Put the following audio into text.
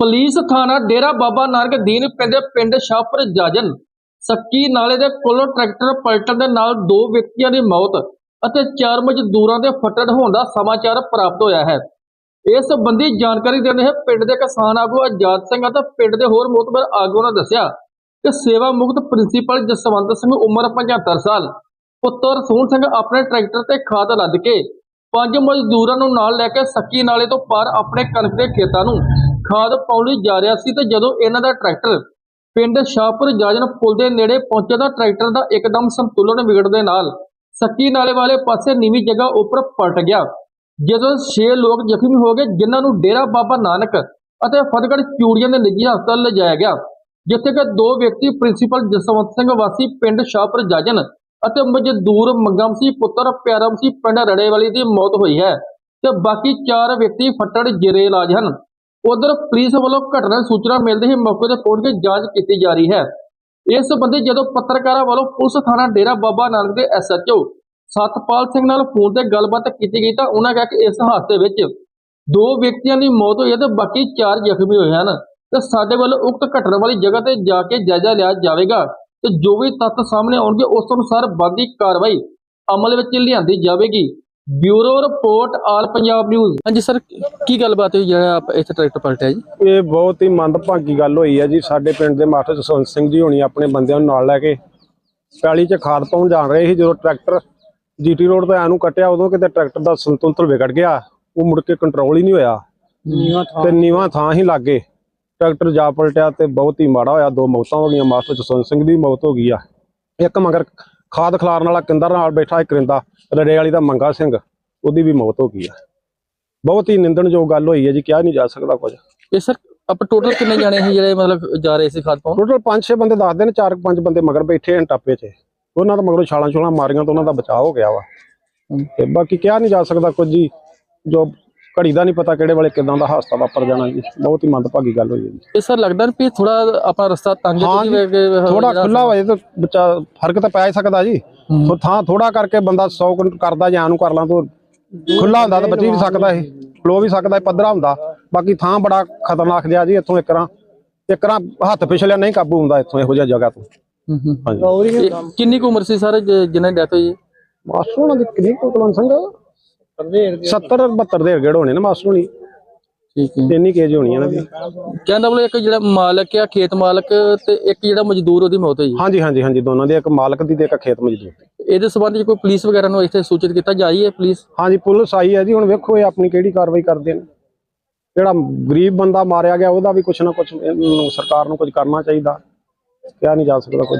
Police ਥਾਣਾ ਡੇਰਾ ਬਾਬਾ ਨਾਨਕ ਦੀਨ ਪੈਂਦੇ ਪਿੰਡ ਸ਼ਾਹਪੁਰ ਜਾਜਨ ਸੱਕੀ ਨਾਲੇ ਦੇ ਕੋਲੋਂ ਟਰੈਕਟਰ ਪਲਟਣ ਦੇ ਨਾਲ ਦੋ ਵਿਅਕਤੀਆਂ ਦੀ ਮੌਤ ਅਤੇ ਚਾਰ ਮਜ਼ਦੂਰਾਂ ਦੇ ਫੱਟੜ ਹੋਣ ਦਾ ਸਮਾਚਾਰ ਪ੍ਰਾਪਤ ਹੋਇਆ ਹੈ। ਇਸ ਸੰਬੰਧੀ ਜਾਣਕਾਰੀ ਦਿੰਦੇ ਹੋਏ ਪਿੰਡ ਦੇ ਕਿਸਾਨ ਆਗੂ ਆਜ਼ਾਦ ਸਿੰਘ ਅਤੇ ਪਿੰਡ ਦੇ ਹੋਰ ਮੋਤਬਰ ਆਗੂਆਂ ਨੇ ਦੱਸਿਆ ਕਿ ਸੇਵਾ ਮੁਕਤ ਪ੍ਰਿੰਸੀਪਲ ਜਸਵੰਤ ਸਿੰਘ ਉਮਰ 75 ਸਾਲ, ਪੁੱਤਰ ਸੋਹਣ ਸਿੰਘ ਆਪਣੇ ਟਰੈਕਟਰ ਤੇ ਖਾਦ ਲੱਦ ਕੇ ਪੰਜ ਮਜ਼ਦੂਰਾਂ ਨੂੰ ਨਾਲ ਲੈ ਕੇ ਸੱਕੀ ਨਾਲੇ ਤੋਂ ਪਾਰ ਆਪਣੇ ਕਣਕ ਦੇ ਖੇਤਾਂ ਨੂੰ ਖਾਦ ਪਾਉਣ ਲਈ ਜਾ ਰਿਹਾ ਸੀ ਤੇ ਜਦੋਂ ਇਹਨਾਂ ਦਾ ਟਰੈਕਟਰ ਪਿੰਡ ਸ਼ਾਹਪੁਰ ਜਾਜਨ ਪੁਲ ਦੇ ਨੇੜੇ ਪਹੁੰਚਿਆ ਤਾਂ ਟਰੈਕਟਰ ਦਾ ਇੱਕਦਮ ਸੰਤੁਲਨ ਵਿਗੜਨ ਦੇ ਨਾਲ ਸੱਕੀ ਨਾਲੇ ਵਾਲੇ ਪਾਸੇ ਨੀਵੀਂ ਜਗ੍ਹਾ ਉੱਪਰ ਪਲਟ ਗਿਆ, ਜਦੋਂ 6 ਲੋਕ ਜ਼ਖਮੀ ਹੋ ਗਏ, ਜਿਨ੍ਹਾਂ ਨੂੰ ਡੇਰਾ ਬਾਬਾ ਨਾਨਕ ਅਤੇ ਫਤਿਹਗੜ੍ਹ ਚੂੜੀਆਂ ਦੇ ਨਿੱਜੀ ਹਸਪਤਾਲ ਲਿਜਾਇਆ ਗਿਆ, ਜਿੱਥੇ ਕਿ ਦੋ ਵਿਅਕਤੀ ਪ੍ਰਿੰਸੀਪਲ ਜਸਵੰਤ ਸਿੰਘ ਵਾਸੀ, ਪਿੰਡ ਸ਼ਾਹਪੁਰ ਜਾਜਨ ਅਤੇ ਮਜ਼ਦੂਰ ਮੰਗਮ ਸੀ ਪੁੱਤਰ ਪਿਆਰਮ ਸਿੰਘ, ਪਿੰਡ ਰੜੇਵਾਲੀ ਦੀ ਮੌਤ ਹੋਈ ਹੈ ਤੇ ਬਾਕੀ ਚਾਰ ਵਿਅਕਤੀ ਫੱਟੜ ਜੇਰੇ ਇਲਾਜ ਹਨ। ਉਧਰ ਪੁਲਿਸ ਵੱਲੋਂ ਘਟਨਾ ਸੂਚਨਾ ਮਿਲਦੇ ਹੀ ਮੌਕੇ ਤੇ ਪਹੁੰਚ ਕੇ ਜਾਂਚ ਕੀਤੀ ਜਾ ਰਹੀ ਹੈ। ਇਸ ਸੰਬੰਧੀ ਜਦੋਂ ਪੱਤਰਕਾਰਾਂ ਵੱਲੋਂ ਪੁਲਿਸ ਥਾਣਾ ਡੇਰਾ ਬਾਬਾ ਨਾਨਕ ਦੇ ਐਸਐਚਓ ਸਤਪਾਲ ਸਿੰਘ ਨਾਲ ਫੋਨ ਤੇ ਗੱਲਬਾਤ ਕੀਤੀ ਗਈ ਤਾਂ ਉਹਨਾਂ ਕਿਹਾ ਕਿ ਇਸ ਹਾਦਸੇ ਵਿੱਚ ਦੋ ਵਿਅਕਤੀਆਂ ਦੀ ਮੌਤ ਹੋਈ ਹੈ ਤੇ ਬਾਕੀ ਚਾਰ ਜ਼ਖਮੀ ਹੋਏ ਹਨ ਤੇ ਸਾਡੇ ਵੱਲੋਂ ਉਕਤ ਘਟਨਾ ਵਾਲੀ ਜਗ੍ਹਾ ਤੇ ਜਾ ਕੇ ਜਾਇਜ਼ਾ ਲਿਆ ਜਾਵੇਗਾ ਤੇ ਜੋ ਵੀ ਤੱਥ ਸਾਹਮਣੇ ਆਉਣਗੇ ਉਸ ਅਨੁਸਾਰ ਬਣਦੀ ਕਾਰਵਾਈ ਅਮਲ ਵਿੱਚ ਲਿਆਂਦੀ ਜਾਵੇਗੀ। Bureau report all Punjab news. ਹਾਂਜੀ ਸਰ ਕੀ ਗੱਲਬਾਤ ਹੋਈ ਜਿਹੜਾ ਆਪ ਇੱਥੇ ਟਰੈਕਟਰ ਪਲਟਿਆ ਜੀ? ਇਹ ਬਹੁਤ ਹੀ ਮੰਦਭਾਗੀ ਗੱਲ ਹੋਈ ਹੈ ਜੀ। ਸਾਡੇ ਪਿੰਡ ਦੇ ਮਾਸਟਰ ਜਸਵੰਤ ਸਿੰਘ ਜੀ ਹੋਣੀ ਆਪਣੇ ਬੰਦਿਆਂ ਨੂੰ ਨਾਲ ਲੈ ਕੇ ਪੈਲੀ 'ਚ ਖਾਦ ਪਾਉਣ ਜਾ ਰਹੇ ਸੀ। ਜਦੋਂ ਟਰੈਕਟਰ ਜੀਟੀ ਰੋਡ ਤੇ ਆਨੂੰ ਕੱਟਿਆ ਉਦੋਂ ਕਿਤੇ ਟਰੈਕਟਰ ਦਾ ਸੰਤੁਲਨ ਵਿਗੜ ਗਿਆ। ਉਹ ਮੁੜ ਕੇ ਕੰਟਰੋਲ ਹੀ ਨਹੀਂ ਹੋਇਆ। ਤੇ ਨੀਵਾਂ ਥਾਂ ਹੀ ਲੱਗੇ ਟਰੈਕਟਰ ਜਾ ਪਲਟਿਆ ਤੇ ਬਹੁਤ ਹੀ ਮਾੜਾ ਹੋਇਆ। ਦੋ ਮੌਤਾਂ ਹੋ ਗਈਆਂ। ਮਾਸਟਰ ਜਸਵੰਤ ਸਿੰਘ ਦੀ ਮੌਤ ਹੋ ਗਈ ਆ। ਇੱਕ ਮਗਰ ਖਾਦ ਖਿਲਾਰਨ ਵਾਲਾ ਕਿੰਦਰ ਨਾਲ ਬੈਠਾ ਇੱਕ ਕਰਿੰਦਾ ਰੜੇ ਵਾਲੀ ਦਾ ਮੰਗਾ ਸਿੰਘ ਉਹਦੀ ਵੀ ਮੌਤ ਹੋ ਗਈ ਆ। ਬਹੁਤ ਹੀ ਨਿੰਦਣਯੋਗ ਗੱਲ ਹੋਈ ਹੈ ਜੀ ਕਿਹਾ ਨਹੀਂ ਜਾ ਸਕਦਾ ਕੁਝ। ਇਹ ਸਰ ਆਪਾਂ ਟੋਟਲ ਕਿੰਨੇ ਜਾਣੇ ਸੀ ਜਿਹੜੇ ਮਤਲਬ ਜਾ ਰਹੇ ਸੀ ਖਾਦ ਪਾਉਣ? ਟੋਟਲ 5-6 ਬੰਦੇ ਦੱਸਦੇ ਨੇ 4-5 ਬੰਦੇ ਮਗਰ ਬੈਠੇ ਹਨ ਟਾਪੇ 'ਚ। ਉਹਨਾਂ ਦਾ ਮਗਰੋਂ ਛਾਲਾਂ ਛੋਲਾਂ ਮਾਰੀਆਂ ਤਾਂ ਉਹਨਾਂ ਦਾ ਬਚਾਅ ਹੋ ਗਿਆ ਵਾ। ਤੇ ਬਾਕੀ ਕਿਹਾ ਨਹੀਂ ਜਾ ਸਕਦਾ ਕੁਝ ਜੀ ਜੋ ਘੜੀ ਦਾ ਨਹੀਂ ਪਤਾ ਕਿਹੜੇ ਵੇਲੇ ਕਿਦਾਂ ਦਾ ਹਾਦਸਾ ਵਾਪਰ ਜਾਣਾ ਜੀ। ਬਹੁਤ ਹੀ ਮੰਦਭਾਗੀ ਗੱਲ ਹੋਈ ਹੈ ਜੀ। ਇਹ ਸਰ ਲੱਗਦਾ ਨਹੀਂ ਵੀ ਥੋੜਾ ਆਪਣਾ ਰਸਤਾ ਤੰਗ ਹਾਂ ਜੀ, ਥੋੜਾ ਖੁੱਲਾ ਹੋ ਜਾਏ ਤਾਂ ਬੱਚਾ ਫ਼ਰਕ ਤਾਂ ਪੈ ਹੀ ਸਕਦਾ ਜੀ। ਥੋ- ਥਾਂ ਥੋੜਾ ਕਰਕੇ ਬੰਦਾ 100 ਕਰਦਾ ਜਾਂ ਨੂੰ ਕਰ ਲਾਂ ਤਾਂ। ਖੁੱਲਾ ਹੁੰਦਾ ਤਾਂ ਬਚੀ ਵੀ ਸਕਦਾ ਇਹ। ਫਲੋ ਵੀ ਸਕਦਾ ਇਹ ਪੱਧਰਾ ਹੁੰਦਾ। ਬਾਕੀ ਥਾਂ ਬੜਾ ਖਤਰਨਾਕ ਜਿਹਾ ਜੀ ਇੱਥੋਂ ਇੱਕ ਰਾਂ ਇੱਕ ਰਾਂ ਹੱਥ ਪਿਛਲਿਆ ਨਹੀਂ ਕਾਬੂ ਹੁੰਦਾ ਇੱਥੋਂ ਇਹੋ ਜਿਹਾ ਜਗ੍ਹਾ ਤੋਂ। ਹਾਂਜੀ। ਕਿੰਨੀ ਕੁ ਉਮਰ ਸੀ ਸਰ ਜਿਨ੍ਹਾਂ ਦੀ ਡੈਥ ਹੋਈ ਹੈ? ਮਾਸਟਰ ਉਹਨਾਂ ਦੀ ਕਿੰਨੀ ਕੁ ਸਿੰਘ 70 72 ਦੇ ਗੇੜ ਹੋਣੇ ਨੇ ਮਾਸਟਰ ਹੋਣੀ। ਠੀਕ ਹੈ। ਇੰਨੀ ਕੇਜ ਹੋਣੀ ਇਹਨਾਂ ਦੀ ਕਹਿੰਦਾ ਬੋਲੇ ਇੱਕ ਜਿਹੜਾ ਮਾਲਕ ਆ ਖੇਤ ਮਾਲਕ ਤੇ ਇੱਕ ਜਿਹੜਾ ਮਜ਼ਦੂਰ ਉਹਦੀ ਮੌਤ ਹੋਈ। ਹੈ। ਹਾਂਜੀ ਹਾਂਜੀ ਹਾਂਜੀ ਦੋਨਾਂ ਦੀ ਇੱਕ ਮਾਲਕ ਦੀ ਤੇ ਇੱਕ ਖੇਤ ਮਜ਼ਦੂਰ ਦੀ। ਇਹਦੇ ਸੰਬੰਧ ਵਿੱਚ ਕੋਈ ਪੁਲਿਸ ਵਗੈਰਾ ਨੂੰ ਇੱਥੇ ਸੂਚਿਤ ਕੀਤਾ ਜਾ ਰਹੀ ਹੈ ਪੁਲਿਸ? ਹਾਂਜੀ ਪੁਲਿਸ ਆਈ ਹੈ ਜੀ ਹੁਣ ਵੇਖੋ ਇਹ ਆਪਣੀ ਕਿਹੜੀ ਕਾਰਵਾਈ ਕਰਦੇ ਨੇ। ਜਿਹੜਾ ਗਰੀਬ ਬੰਦਾ ਮਾਰਿਆ ਗਿਆ ਉਹਦਾ ਵੀ ਕੁਛ ਨਾ ਕੁਛ ਸਰਕਾਰ ਨੂੰ ਕੁਝ ਕਰਨਾ ਚਾਹੀਦਾ। ਕਿਹਾ ਨਹੀਂ ਜਾ ਸਕਦਾ ਕੁਝ